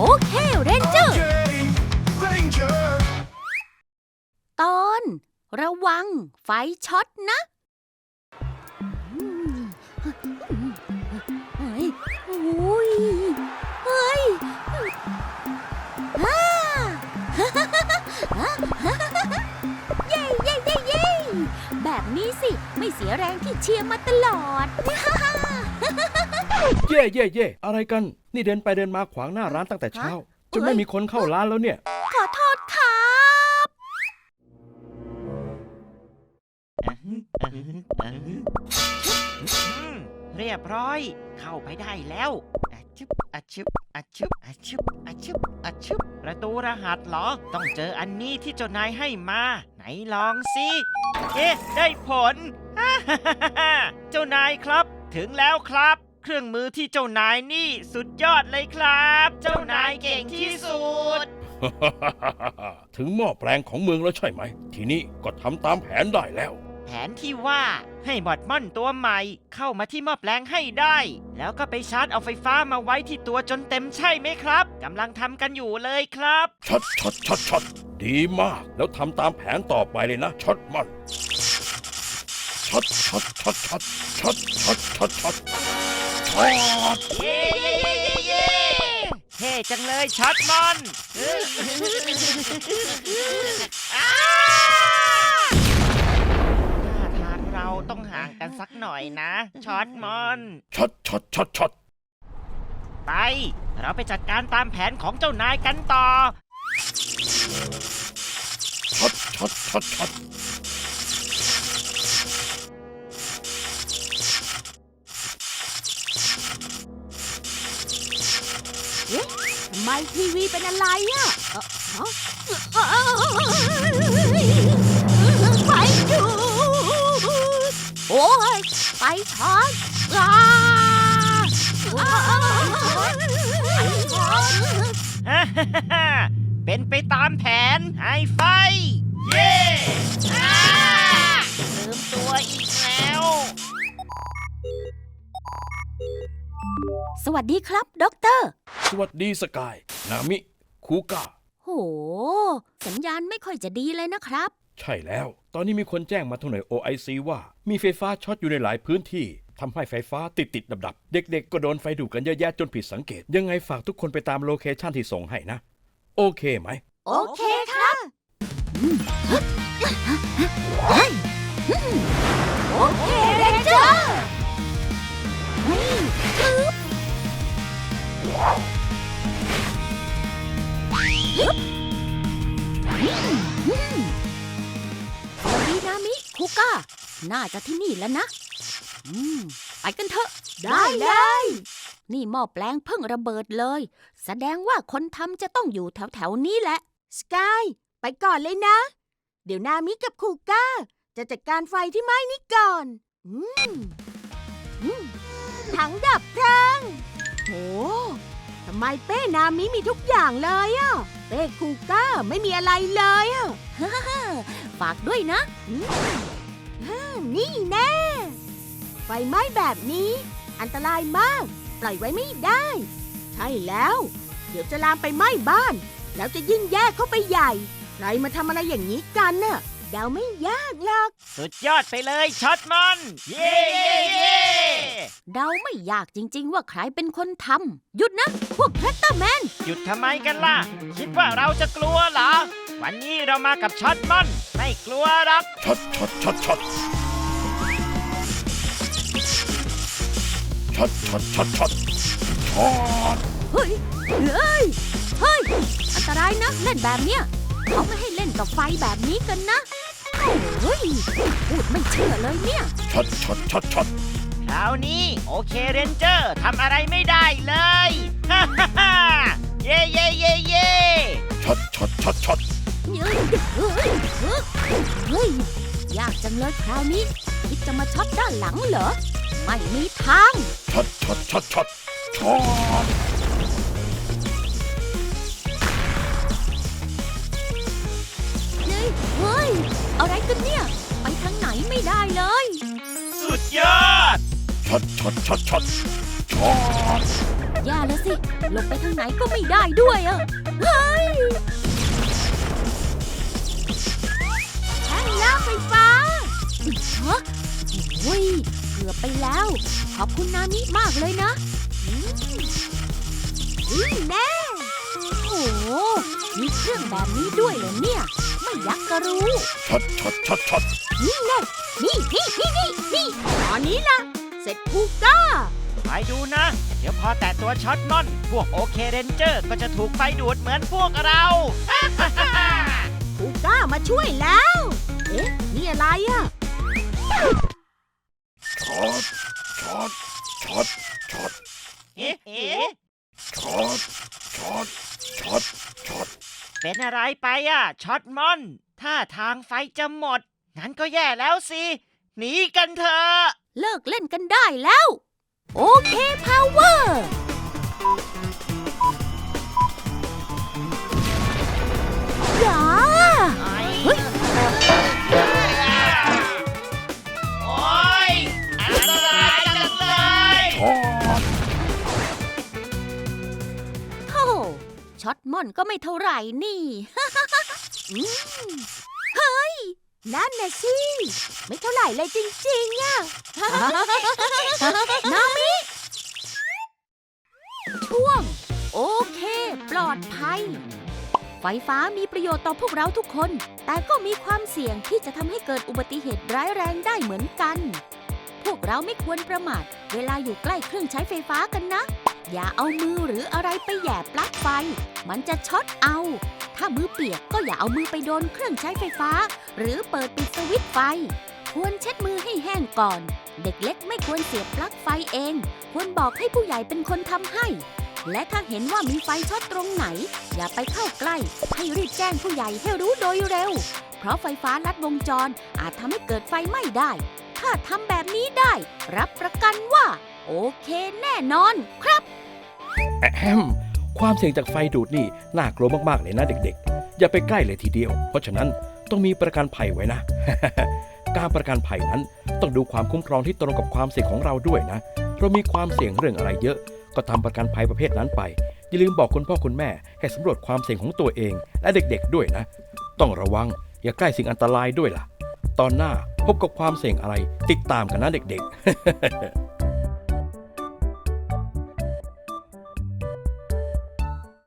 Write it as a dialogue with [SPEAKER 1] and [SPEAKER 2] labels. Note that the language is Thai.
[SPEAKER 1] โอเคเรนเจอร์
[SPEAKER 2] Okay, Ranger.
[SPEAKER 1] ตอนระวังไฟช็อตนะเฮ้ยโอ้ยเฮ้ยฮ่าเย้เย้เย้เย้แบบนี้สิ ไม่เสียแรงที่เชียร์มาตลอด
[SPEAKER 3] เย่เย่เย่อะไรกัน นี่เดินไปเดินมาขวางหน้าร้านตั้งแต่เช้า จนไม่มีคนเข้าร้านแล้วเนี่ย
[SPEAKER 1] ขอโทษครับ
[SPEAKER 4] อืมเรียบร้อย เข้าไปได้แล้วอะชึบอะชึบอะชึบอะชึบอะชึบอะชึบประตูรหัสเหรอ ต้องเจออันนี้ที่เจ้านายให้มา ไหนลองสิเอ๊ะได้ผล เจ้านายครับ ถึงแล้วครับ เครื่องมือที่เจ้านายนี่สุดยอดเลยครับ เจ้านายเก่งที่สุด
[SPEAKER 3] ถึงหม้อแปลงของเมืองแล้วใช่ไหม ทีนี้ก็ทำตามแผนได้แล้ว
[SPEAKER 4] แผนที่ว่าให้บอดมอนตัวใหม่เข้ามาที่หม้อแปลงให้ได้ แล้วก็ไปชาร์จเอาไฟฟ้ามาไว้ที่ตัวจนเต็มใช่ไหมครับกำลังทำกันอยู่เลยครับ
[SPEAKER 3] ช็อตช็ช็ช็ดีมาก แล้วทำตามแผนต่อไปเลยนะ ช็อตมันช็อตช็อตช็อตช็อตช็ช็ช็
[SPEAKER 4] เย้เย้เย้เย้เย้เท่จังเลยช็อตมอนเฮ้ยอ้าท่าทางเราต้องห่างกันสักหน่อยนะช็อตมอน
[SPEAKER 3] ช็อตช็อตช็อตช็อต
[SPEAKER 4] ไป เราไปจัดการตามแผนของเจ้านายกันต่อ
[SPEAKER 3] ช็อตช็อตช็อตช็อต
[SPEAKER 1] ทำไมทีวีเป็นอะไรอะเอ่อฮะไฟดูดโอ้ยไฟช็อตอ้าอ้าไฟช็อต
[SPEAKER 4] ฮ่าฮ่าฮ่าเป็นไปตามแผนไฮไฟ เย้อ้าลืมตัวอีกแล้ว
[SPEAKER 1] สวัสดีครับ ด็อกเตอร์
[SPEAKER 3] สวัสดีสกาย นามิ คูก้า
[SPEAKER 1] โห สัญญาณไม่ค่อยจะดีเลยนะครับ
[SPEAKER 3] ใช่แล้ว ตอนนี้มีคนแจ้งมาทางหน่วย OIC ว่า มีไฟฟ้าช็อตอยู่ในหลายพื้นที่ทำให้ไฟฟ้าติดติดดับดับๆเด็กๆ ก็โดนไฟดูดกันเยอะแยะจนผิดสังเกต ยังไงฝากทุกคนไปตามโลเคชันที่ส่งให้นะ โอเคไหม
[SPEAKER 1] โอเคครับโอเคเรนเจอร์สวัส ดีนามิคุก้า น่าจะที่นี่แล้วนะ อืม ไปกันเถอะ ได้เลย นี่หม้อแปลงเพิ่งระเบิดเลย แสดงว่าคนทำจะต้องอยู่แถวๆนี้แหละ
[SPEAKER 5] สกาย ไปก่อนเลยนะ เดี๋ยวนามิกับคูก้า จะจัดการไฟที่ไหม้นี่ก่อน อืมอืมถังดับเพลิง โหทำไมเป้นามิมีทุกอย่างเลยอะเป้คูก้าไม่มีอะไรเลยอะ
[SPEAKER 1] ฝากด้วยนะ
[SPEAKER 5] นี่แน่ ไฟไหม้แบบนี้ อันตรายมาก ปล่อยไว้ไม่ได้ ใช่แล้ว เดี๋ยวจะลามไปไหม้บ้าน แล้วจะยิ่งแย่เข้าไปใหญ่ ใครมาทำอะไรอย่างนี้กันน่ะ เดาไม่ยากหรอก
[SPEAKER 4] สุดยอดไปเลยช็อตมอนเย้เย้เย้
[SPEAKER 1] เดาไม่ยากจริง ๆ ว่าใครเป็นคนทำหยุดนะ พวกแพตเตอร์แมน
[SPEAKER 4] หยุดทำไมกันล่ะ คิดว่าเราจะกลัวเหรอ วันนี้เรามากับช็อตมอนไม่กลัวหรอก
[SPEAKER 3] ช็อตช็อตช็อตช็อตช็อตช็อตช็อตช็อตช็อต
[SPEAKER 1] เฮ้ย เฮ้ย เฮ้ย อันตรายนะเล่นแบบเนี้ยเขาไม่ให้เล่นกับไฟแบบนี้กันนะ เฮ้ยพูดไม่เชื่อเลยเนี่ย
[SPEAKER 3] ช็อตช็อตช็อตช็อต
[SPEAKER 4] คราวนี้โอเคเรนเจอร์ทำอะไรไม่ได้เลย ฮ่าฮ่าฮ่าเย่เย่เย่เย่
[SPEAKER 3] ช็อตช็อตช็อตช็อต
[SPEAKER 1] เฮ้ยเฮ้ยเฮ้ยยากจังเลยคราวนี้คิดจะมาช็อตด้านหลังเหรอ ไม่มีทาง
[SPEAKER 3] ช็อตช็อตช็อตช็อตช็อต
[SPEAKER 1] อะไรกันเนี่ย ไปทางไหนไม่ได้เลย
[SPEAKER 4] สุดยอด
[SPEAKER 3] ช็อตช็อตช็อตช็อตช็อต
[SPEAKER 1] แย่แล้วสิ ลงไปทางไหนก็ไม่ได้ด้วยอะเฮ้ย
[SPEAKER 5] แท่งล่าไฟฟ้า
[SPEAKER 1] ฮะโอ้ยเกือบไปแล้ว ขอบคุณนามิมากเลยนะ
[SPEAKER 5] วิ่งแน่
[SPEAKER 1] โอ้โหมีเครื่องแบบนี้ด้วยเหรอเนี่ย ไม่อยักกระรู้
[SPEAKER 3] ช็อตช็อตช็อตช็อต
[SPEAKER 5] นี่แน่นี่นี่นี่นี่นี่ตอนนี้ล่ะเสร็จคูก้า
[SPEAKER 4] ไปดูนะ เดี๋ยวพอแต่ตัวช็อตนอน พวกโอเคเรนเจอร์ก็จะถูกไฟดูดเหมือนพวกเรา
[SPEAKER 5] คูก้ามาช่วยแล้ว เอ๊ะ นี่อะไรอะ
[SPEAKER 3] ช็อตช็อตช็อตช็อต
[SPEAKER 4] เอ๊ะ เอ๊ะ
[SPEAKER 3] ช็อตช็อตช็อตช็อต
[SPEAKER 4] เป็นอะไรไปอะช็อตมอนถ้าทางไฟจะหมด งั้นก็แย่แล้วสิ หนีกันเถอะ
[SPEAKER 1] เลิกเล่นกันได้แล้ว โอเคพาวเวอร์ ช็อตม่อนก็ไม่เท่าไหร่นี่ อืม
[SPEAKER 5] นั่นน่ะสิ ไม่เท่าไหร่เลยจริงๆอะ
[SPEAKER 1] นามิช่วง โอเค ปลอดภัย ไฟฟ้ามีประโยชน์ต่อพวกเราทุกคน แต่ก็มีความเสี่ยงที่จะทำให้เกิดอุบัติเหตุร้ายแรงได้เหมือนกัน พวกเราไม่ควรประมาท เวลาอยู่ใกล้เครื่องใช้ไฟฟ้ากันนะ อย่าเอามือหรืออะไรไปแหย่ปลั๊กไฟ มันจะช็อตเอา ถ้ามือเปียกก็อย่าเอามือไปโดนเครื่องใช้ไฟฟ้า หรือเปิดปิดสวิตช์ไฟ ควรเช็ดมือให้แห้งก่อน เด็กเล็กไม่ควรเสียบปลั๊กไฟเอง ควรบอกให้ผู้ใหญ่เป็นคนทำให้ และถ้าเห็นว่ามีไฟช็อตตรงไหน อย่าไปเข้าใกล้ ให้รีบแจ้งผู้ใหญ่ให้รู้โดยเร็ว เพราะไฟฟ้าลัดวงจรอาจทำให้เกิดไฟไหม้ได้ ถ้าทำแบบนี้ได้ รับประกันว่า โอเคแน่นอนครับ
[SPEAKER 3] แอมความเสี่ยงจากไฟดูดนี่น่ากลัวมาก ๆ เลยนะเด็กๆ อย่าไปใกล้เลยทีเดียว เพราะฉะนั้นต้องมีประกันภัยไว้นะ การประกันภัยนั้นต้องดูความคุ้มครองที่ตรงกับความเสี่ยงของเราด้วยนะ เรามีความเสี่ยงเรื่องอะไรเยอะ ก็ทำประกันภัยประเภทนั้นไป อย่าลืมบอกคุณพ่อคุณแม่ให้สำรวจความเสี่ยงของตัวเอง และเด็กๆด้วยนะ ต้องระวังอย่าใกล้สิ่งอันตรายด้วยล่ะ ตอนหน้าพบกับความเสี่ยงอะไร ติดตามกันนะเด็กๆ